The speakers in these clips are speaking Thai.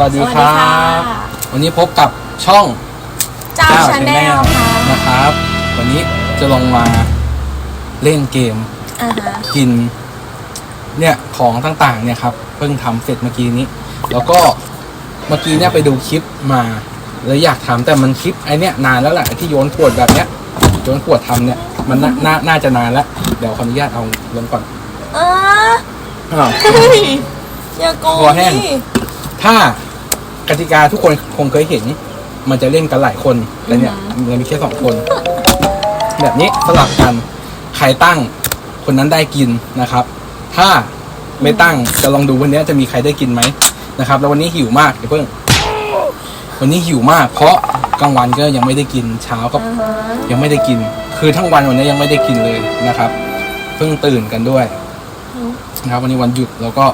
สวัสดีสวัสคดีรัค่ะบวันนี้พบกับช่องเจ้าชาแนล Channel ค่ะนะครับ วันนี้จะลงมาเล่นเกมอ่าฮะกิน เนี่ยของต่างๆเนี่ยครับ เพิ่งทำเสร็จเมื่อกี้นี้ แล้วก็เมื่อกี้เนี่ยไปดูคลิปมาเลยอยากทำแต่มันคลิปไอเนี้ยนานแล้วแหละไอ้ที่โยนขวดแบบเนี้ยโยนขวดทำเนี่ย มันน่านาน่าจะนานแล้ว เดี๋ยวขออนุญาตเอาลงก่อนอ่าอ้าวเฮ้ยอย่าโกงคอแห้งดิถ้า กติกาทุกคนคงเคยเห็น มันจะเล่นกันหลายคนแต่เนี่ยมันมีแค่สองคน แบบนี้สลับกันใครตั้งคนนั้นได้กินนะครับ ถ้าไม่ตั้งจะลองดูวันนี้จะมีใครได้กินไหมนะครับ แล้ววันนี้หิวมากเดี๋ยวเพิ่ง วันนี้หิวมาก เพราะกลางวันก็ยังไม่ได้กินเช้าก็อ่าฮะยังไม่ได้กิน คือทั้งวันวันนี้ยังไม่ได้กินเลยนะครับ เพิ่งตื่นกันด้วยนะครับวันนี้วันหยุดแล้วก็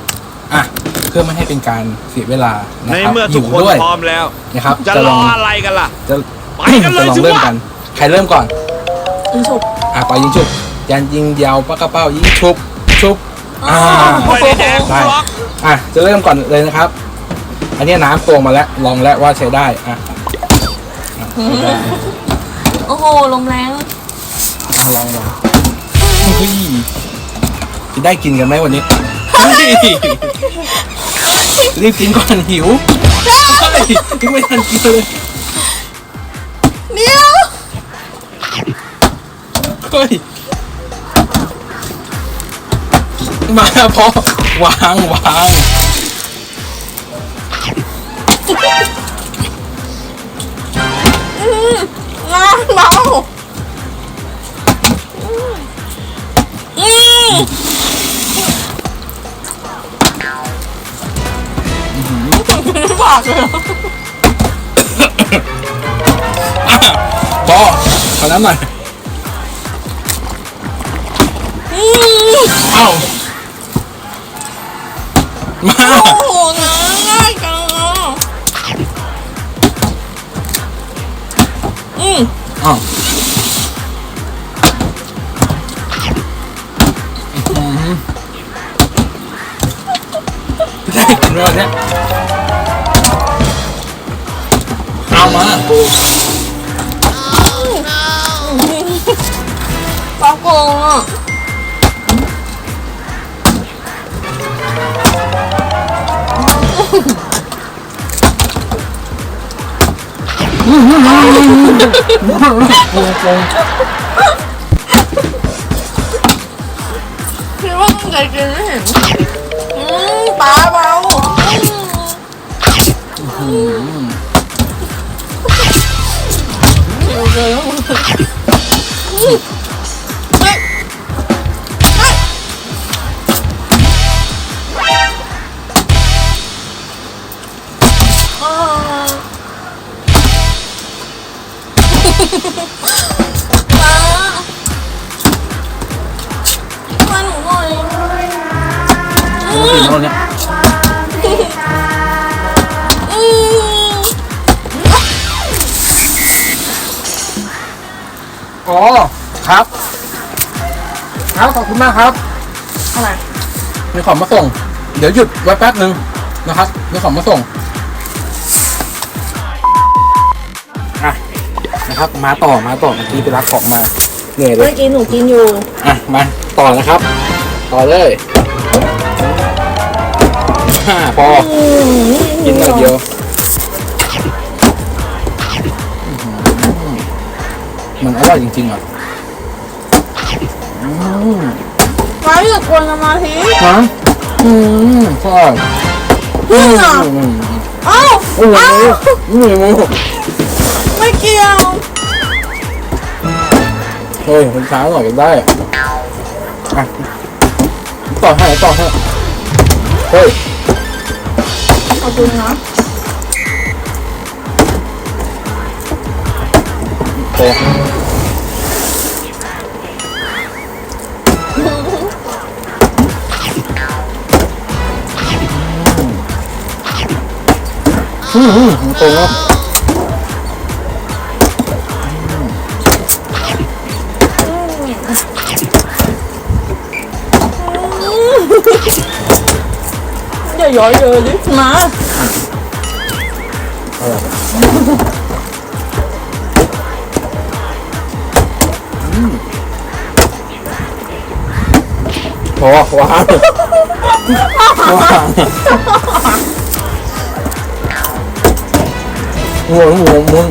อะเพื่อไม่ให้เป็นการเสียเวลานะในครับเมื่อทุหิกวคนด้วยพร้อมแล้ว นะครับจะจะรลอองอะไรกันล่ะ จะไปกันเลยจะลองสิเริ่มวะกันใครเริ่มก่อนยิงฉุบอะปล่อยยิงฉุบยันยิงยาวปากกระเป้ายิงชุบชุบอ่า ไม่ได้แดงได้หรอกอะจะเริ่มก่อนเลยนะครับ อันนี้น้ำตวงมาแล้วลองแล้วว่าใช้ได้อะอะใช้ได้โอ้โห ลมแรง ลองลองเฮ้ยจะได้กินกันไหมวันนี้เฮ้ย รีบกินก่อนหิวเฮ้ยยังไม่ทันกินเลยเดี๋ยวเฮ้ยมาพอวางวางอืมน้ำเมาอืม ปากเลยเหรอพ โกงโกงคิดว่ ครับครับขอบคุณมากครับอะไรมีของมาส่ง เดี๋ยวหยุดไว้แป๊บนึงนะครับมีของมาส่งอะนะครับ มาต่อมาต่อเมื่อกี้ไปรับของมาเหนื่อยเลเมื่ยอกี้หนูกินอยู่อะมาต่อนะครับ ต่อเลยห้าพอ อืมกินหน่อยเดียวมันอร่อยจริงๆอะ อืมร้านอย่ากวนสมาธิฮะอืมใช่พึ่งอะอืมเอ้าโอ้โหเอ้าอืมไม่เกี่ยว เฮ้ยมันช้าหน่อยก็ได้อะอะต่อให้ต่อให้เฮ้ยขอบคุณนะโอ้ อืมอืมโตแล้วอย่าย้อยเลยดิมาร่อยอืมพอวางวาง หัวหัวมุน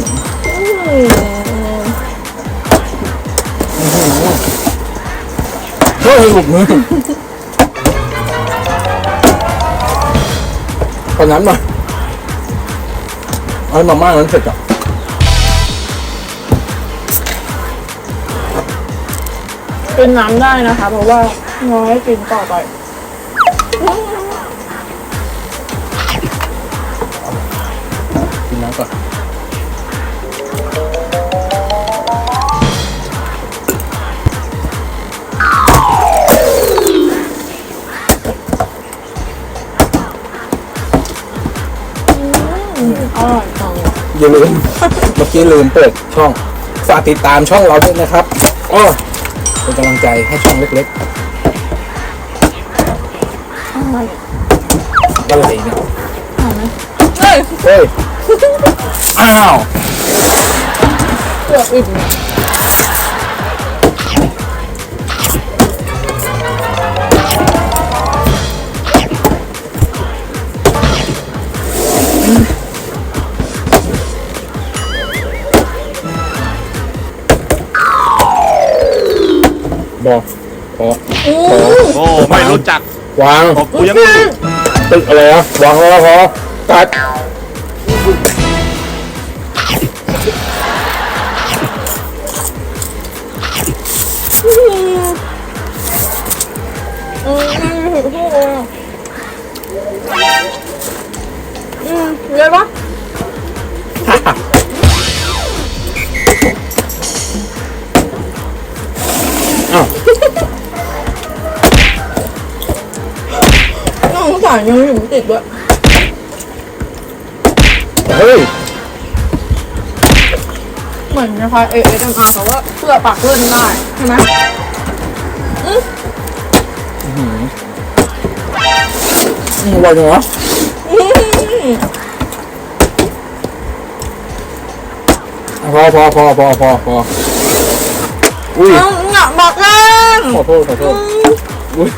เฮ้ยหลุดมือคนนั้นมาเอามาม่านั้นเสร็จอะเป็นน้ำได้นะคะ เพราะว่าน้อยกินต่อไป อย่าลืม เมื่อกี้ลืมเปิดช่อง ฝากติดตามช่องเราด้วยนะครับอ้อเป็นกำลังใจให้ช่องเล็กอร่อยๆอะไรเนี่ยเฮ้ยเฮ้ย อ้าว เกือบอิ่ม บอกพออืพอมโอ้ไม่รู้จักวางบอกกูยังตึกอะไรอะวางแล้วพอตัดอืมไม่มีผิดพูดเลยอะอืมเยอะปะ น้องสารยังอยู่ติดด้วยเฮ้ย เหมือนนะคะ ASMR แต่ว่าเพื่อปากเลื่อนได้ใช่ไหมอืมอร่อยจังวะอืมพอพอพอพอพอพออุ้ย เอาหนักบอกเล่นขอโทษขอโทษอุ้ย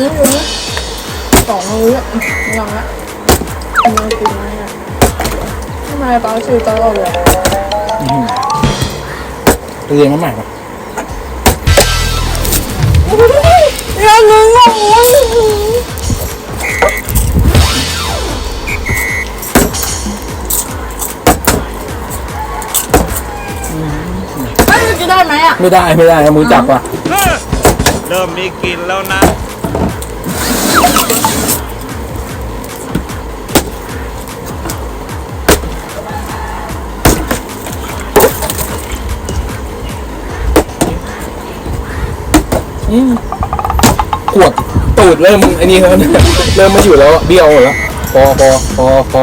นี่อยู่นี่สองมื้ออะยังละยังกินไม่ได้ทำไมป้าชื่อตลอดเลยเรียนมาใหม่ปะยังนึงอะไม่ได้ไหมอะ ไม่ได้ไม่ได้มือจับว่ะเริ่มมีกลิ่นแล้วนะ ขวดตูดเริ่มไอ้นี่แล้วเนี่ยเริ่มไม่อยู่แล้วเบี้ยวหมดแล้วพอพอพอพอ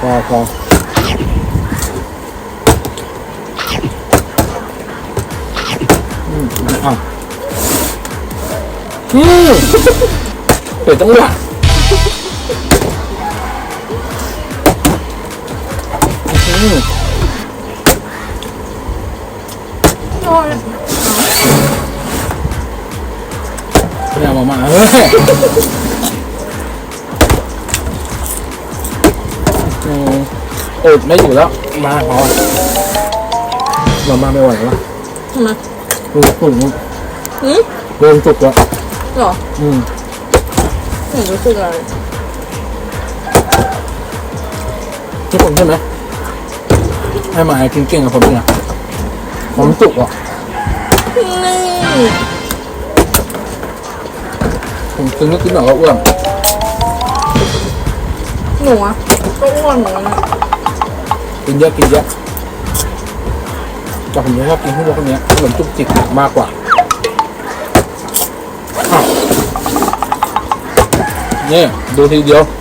พอพออืมอะอืมเปิดจังหวะ ไม่เอามามาเฮ้ยอืมอดไม่อยู่แล้ว มาพอมามาไม่ไหวแล้วทำไมดูหุ่นหืมเริ่มจุกแล้วหรอ อืมไม่รู้สึกอะไรทุกคนใช่ไหม ให้มากินเก่งกับผมเนี่ยผมจุกอะนี่ผมกินนิดหน่อยก็อ้วนหนูอะก็อ้วนเหมือนกันอะกินเยอะกินเยอะแต่ผมชอบกินพวกพวกเนี้ยเหมือนจุกจิกมากกว่าอ้าวนี่ดูทีเดียวอ้าว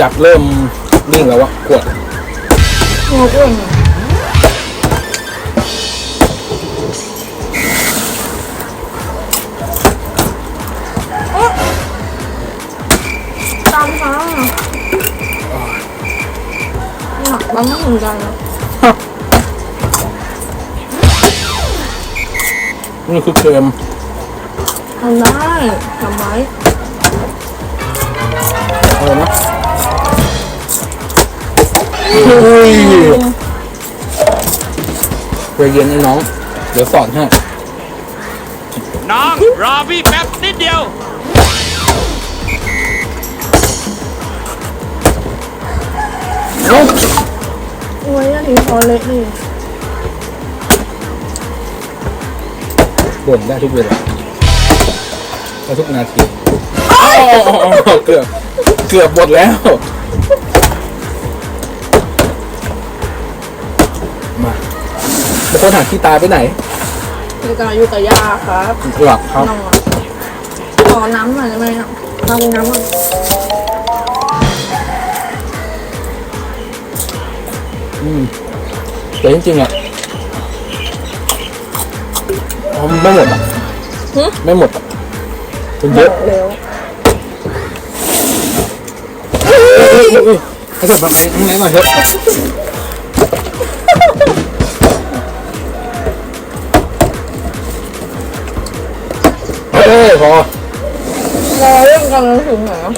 จับเริ่มนิ่งแล้ววะขวดหนูอ้วนอะเอ๊ะตามฟ้าหนักบ้างเหมือนกันนะนี่คือเกมทำได้ทำไว้ เฮ้ยเย็นไอ้น้อง เดี๋ยวสอนให้ น้อง รอพี่แป๊บนิดเดียวเอ้โอ้ยอันนี้พอเละนี่บ่นได้ทุกเวลาได้ทุกนาทีอ้าวเกือบ เกือบหมดแล้ว มาแล้วคนหาที่ตายไปไหนในการอยู่กับย่าครับหลับครับนอนขอน้ำหน่อยได้ไหมอะเอาน้ำก่อนอืมแต่จริงๆอะเอาไม่หมดอะหึไม่หมดอะมันเยอะเร็วเอ้ยเอ้ยเอ้ยให้แบบแบบนี้หน่อยเถอะ เอ้ยพอรอเรื่องกันแล้วถึงไหนอะ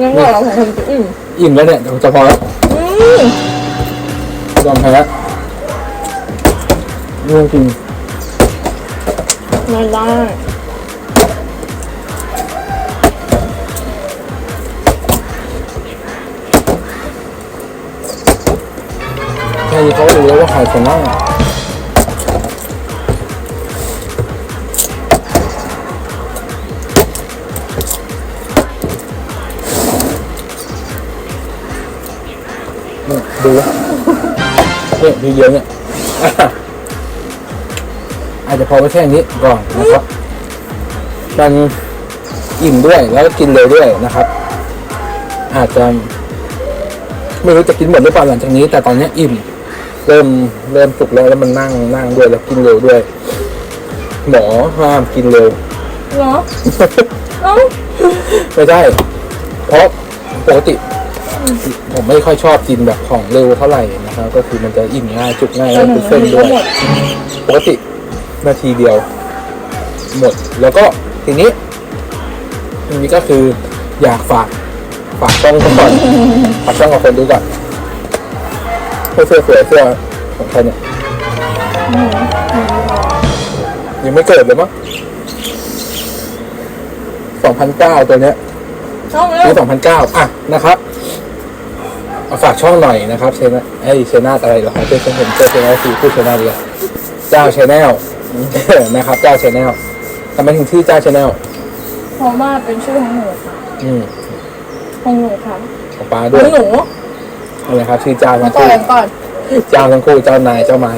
งั้นก็เราของคนจะอิ่มอิ่มแล้วเนี่ยเดี๋ยวจะพอแล้วอืมยอมแพ้นี่จริงไม่ได้แค่นี้เขาก็รู้แล้วว่าใครชนะ ดูวะเนี่ยทีเดียวเนี่ย อาจจะพอไปแค่นี้ก่อนนะครับ มันอิ่มด้วยแล้วก็กินเร็วด้วยนะครับ อาจจะไม่รู้จะกินหมดหรือเปล่าหลังจากนี้ แต่ตอนเนี้ยอิ่ม เริ่มเริ่มสุกแล้วแล้วมันนั่งนั่งด้วยแล้วกินเร็วด้วย หมอห้ามกินเร็วเหรอ เอ้าไม่ใช่ เพราะปกติ ผมไม่ค่อยชอบกินแบบของเร็วเท่าไหร่นะครับ ก็คือมันจะอิ่มง่ายจุกง่ายแต่แล้วหนูคือเส้นมีด้ก็วยหมดปกตินาทีเดียว หมดแล้วก็ทีนี้ทีนี้ก็คืออยากฝากฝากช่องก่อนฝากช่องกับคนดูก่อนเสื้อสวยเสื้อของใครเนี่ยยังไม่เกิดเลยมั้งสองพันเก้าตัวเนี้ยเอาเร็ปีวสองพันเก้าอะนะครับ เอาฝากช่องหน่อยนะครับเชนะไอ้เชนาอะไรเหรอครับเป็นผมเจอเชนาสีพูดเชนาดีกว่าเจ้าชแนลนะครับ เจ้าชแนลทำไมถึงชื่อเจ้าชแนลเพราะว่าเป็นชื่อของหนูค่ะอืมของหนูครับของปลาขด้วอยงหนูอะไรครับชื่อเจ้ามาทั้งต่อคู่กันก่อนเจ้าทั้งคู่เจ้านายเจ้าไม้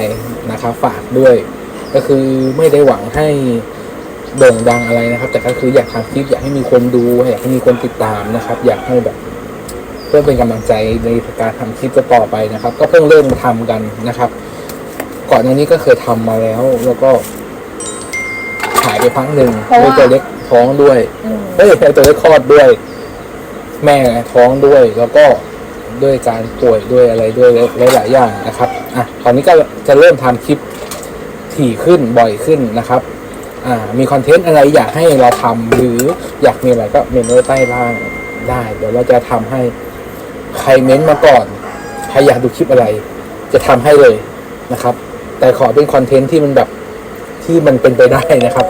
นะครับ ฝากด้วย ก็คือไม่ได้หวังให้โด่งดังอะไรนะครับ แต่ก็คืออยากทำคลิปอยากให้มีคนดูอยากให้มีคนติดตามนะครับ อยากให้แบบ เพื่อเป็นกำลังใจในการทำคลิปต่อไปนะครับ ก็เพิ่งเริ่มทำกันนะครับ ก่อนหน้านี้ก็เคยทำมาแล้ว แล้วก็หายไปพักหนึ่งด้วยตัวเล็กท้องด้วยอืมเฮ้ยตัวเล็กคลอดด้วย แม่ท้องด้วย แล้วก็ด้วยการป่วยด้วยอะไรด้วยหลายๆอย่างนะครับอะตอนนี้ก็จะเริ่มทำคลิปถี่ขึ้นบ่อยขึ้นนะครับอ่ามีคอนเทนต์อะไรอยากให้เราทำหรืออยากมีอะไรก็เมนไว้ใต้ล่างได้ เดี๋ยวเราจะทำให้ ใครเม้นต์มาก่อน ใครอยากดูคลิปอะไร จะทำให้เลยนะครับ แต่ขอเป็นคอนเทนต์ที่มันแบบที่มันเป็นไปได้นะครับ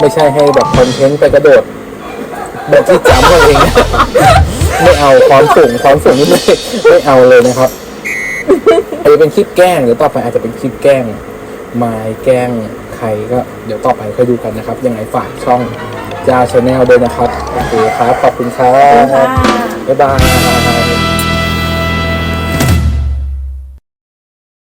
ไม่ใช่ให้แบบคอนเทนต์ไปกระโดดแบบที่จำเอาเอง ไม่เอาความสูงความสูงนี่ไม่ไม่เอาเลยนะครับอาจจะเป็นคลิปแกล้งหรือต่อไปอาจจะเป็นคลิปแกล้งไม้แกล้งใครก็เดี๋ยวต่อไปค่อยดูกันนะครับ ยังไงฝากช่องจาชาแนลด้วยนะครับ โอเคครับ ขอบคุณครัขอบคุณบค่ะบ๊ายบาย